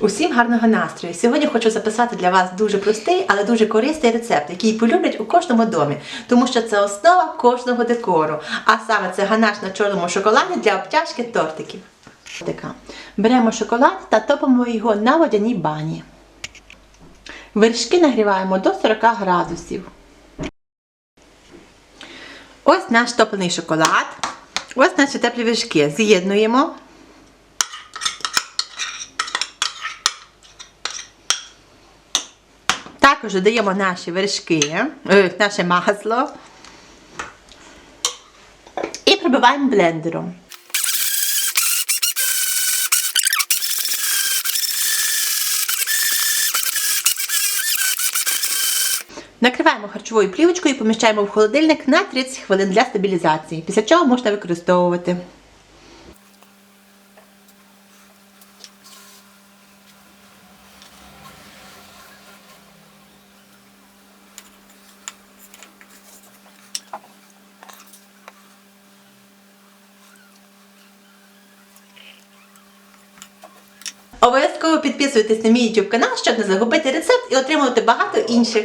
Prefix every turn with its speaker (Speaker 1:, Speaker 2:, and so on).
Speaker 1: Усім гарного настрою! Сьогодні хочу записати для вас дуже простий, але дуже корисний рецепт, який полюблять у кожному домі, тому що це основа кожного декору. А саме це ганаш на чорному шоколаді для обтяжки тортиків. Беремо шоколад та топимо його на водяній бані. Вершки нагріваємо до 40 градусів. Ось наш топлений шоколад. Ось наші теплі вершки. З'єднуємо. Також додаємо наші вершки, е, наше масло і пробиваємо блендером. Накриваємо харчовою плівочкою і поміщаємо в холодильник на 30 хвилин для стабілізації, після чого можна використовувати. Обов'язково підписуйтесь на мій YouTube канал, щоб не загубити рецепт і отримувати багато інших.